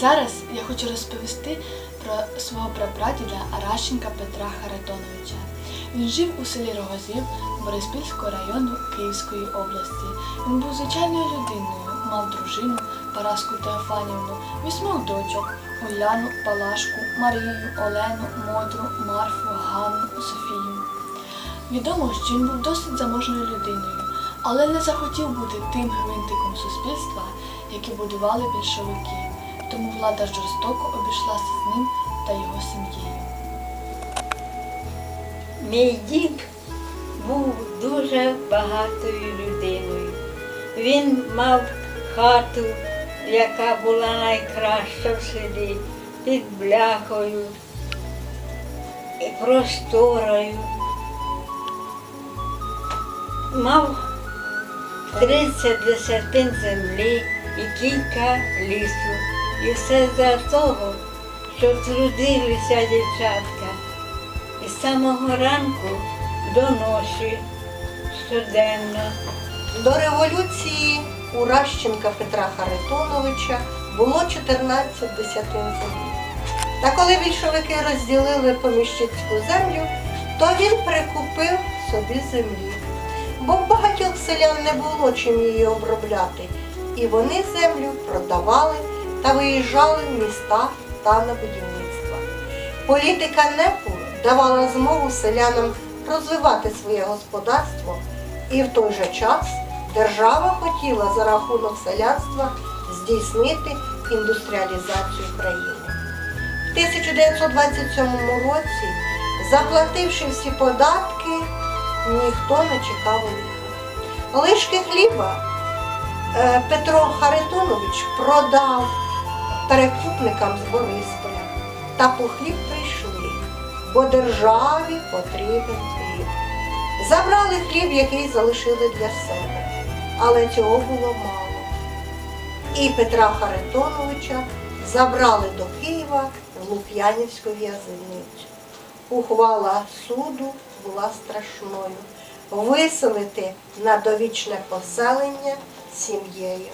Зараз я хочу розповісти про свого прапрадіда Аращенка Петра Харитоновича. Він жив у селі Рогозів Бориспільського району Київської області. Він був звичайною людиною, мав дружину Параску Теофанівну, вісьмох дочок Уляну, Палашку, Марію, Олену, Модру, Марфу, Ганну, Софію. Відомо, що він був досить заможною людиною, але не захотів бути тим гвинтиком суспільства, який будували більшовики. Тому влада жорстоко обійшлася з ним та його сім'єю. Мій дід був дуже багатою людиною. Він мав хату, яка була найкраща в селі, під бляхою, просторою. Мав 30 десятин землі і кілька лісу. І все за того, що трудилися дівчатка. З самого ранку до ночі щоденно. До революції у Ращенка Петра Харитоновича було 14 десятин землі. Та коли більшовики розділили поміщицьку землю, то він прикупив собі землі. Бо багатьох селян не було чим її обробляти, і вони землю продавали та виїжджали в міста та на будівництва. Політика НЕПу давала змогу селянам розвивати своє господарство, і в той же час держава хотіла за рахунок селянства здійснити індустріалізацію країни. В 1927 році, заплативши всі податки, ніхто не чекав лиха. Лишки хліба е, Петро Харитонович продав перекупникам з Борисполя. Та по хліб прийшли, бо державі потрібен хліб. Забрали хліб, який залишили для себе, але цього було мало. І Петра Харитоновича забрали до Києва в Лук'янівську в'язницю. Ухвала суду була страшною виселити на довічне поселення сім'єю.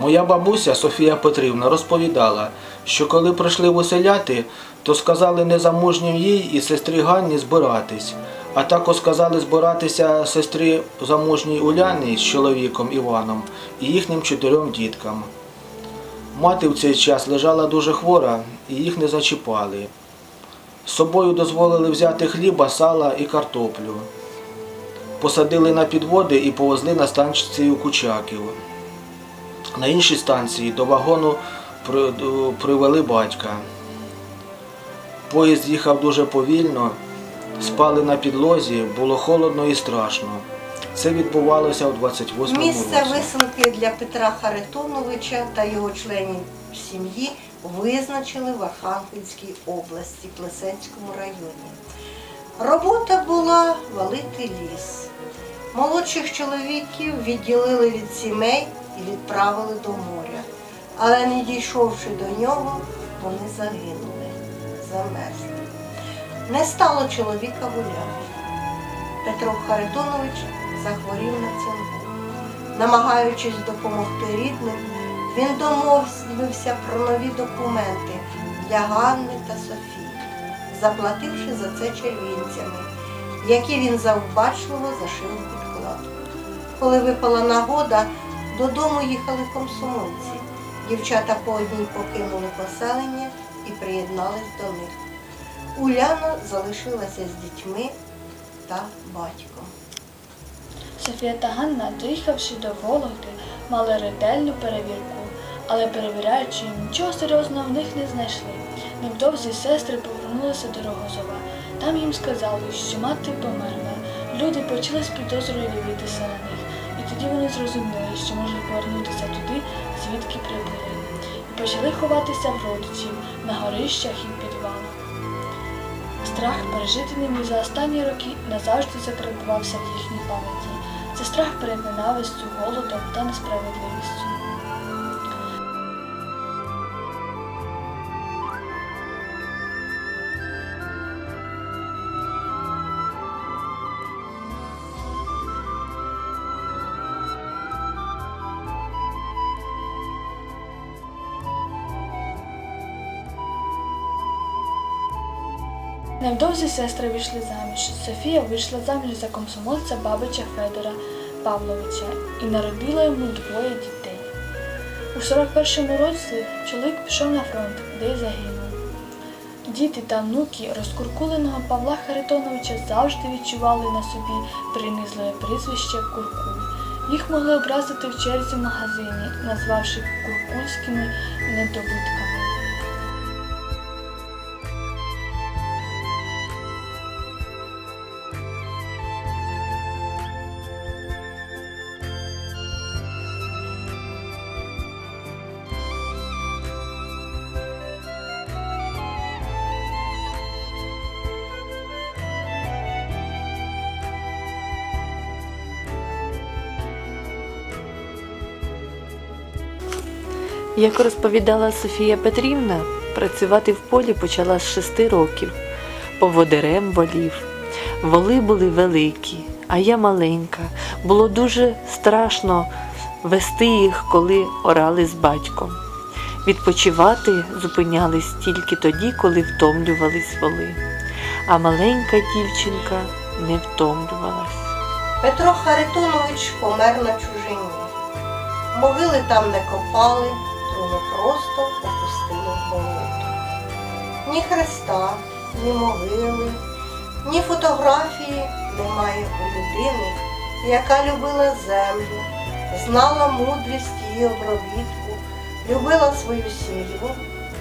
Моя бабуся Софія Петрівна розповідала, що коли прийшли виселяти, то сказали незамужнім їй і сестрі Ганні збиратись, а також сказали збиратися сестрі замужній Уляні з чоловіком Іваном і їхнім чотирьом діткам. Мати в цей час лежала дуже хвора і їх не зачіпали. З собою дозволили взяти хліба, сала і картоплю. Посадили на підводи і повезли на станцію Кучаків. На іншій станції до вагону привели батька. Поїзд їхав дуже повільно, спали на підлозі, було холодно і страшно. Це відбувалося у 28 Місце році. висилки для Петра Харитоновича та його членів сім'ї визначили в Архангельській області, Плесецькому районі. Робота була валити ліс. Молодших чоловіків відділили від сімей і відправили до моря. Але не дійшовши до нього, вони загинули, замерзли. Не стало чоловіка в Уляні. Петро Харитонович захворів на цингу. Намагаючись допомогти рідним, він домовився про нові документи для Ганни та Софії, заплативши за це червінцями, які він завбачливо зашив у підкладку. Коли випала нагода, додому їхали комсомольці. Дівчата по одній покинули поселення і приєднались до них. Уляна залишилася з дітьми та батьком. Софія та Ганна, доїхавши до Вологди, мали ретельну перевірку, але перевіряючи, нічого серйозного в них не знайшли. Невдовзі сестри повернулися до Рогозова. Там їм сказали, що мати померла. Люди почали з підозрою дивитися на них, тоді вони зрозуміли, що можуть повернутися туди, звідки прибули, і почали ховатися в родичів на горищах і підвалах. Страх, пережитий ними за останні роки, назавжди закарбувався в їхній пам'яті. Це страх перед ненавистю, голодом та несправедливістю. Невдовзі сестри вийшли заміж. Софія вийшла заміж за комсомольця бабича Федора Павловича і народила йому двоє дітей. У 41-му році чоловік пішов на фронт, де й загинув. Діти та внуки розкуркуленого Павла Харитоновича завжди відчували на собі принизливе прізвище Куркуль. Їх могли образити в черзі в магазині, назвавши куркульськими недобитками. Як розповідала Софія Петрівна, працювати в полі почала з шести років. Поводирем волів. Воли були великі, а я маленька. Було дуже страшно вести їх, коли орали з батьком. Відпочивати зупинялись тільки тоді, коли втомлювались воли. А маленька дівчинка не втомлювалась. Петро Харитонович помер на чужині. Могили там не копали, труну просто опустили в болото. Ні хреста, ні могили, ні фотографії немає у людини, яка любила землю, знала мудрість її обробітку, любила свою сім'ю,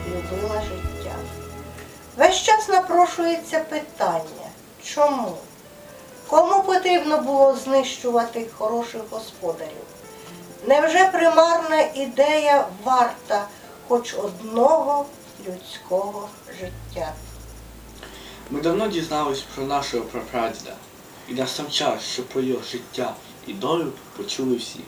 любила життя. Весь час напрошується питання, чому? Кому потрібно було знищувати хороших господарів? Невже примарна ідея варта хоч одного людського життя? Ми давно дізнались про нашого прапрадіда, і настав час, щоб про його життя і долю почули всі.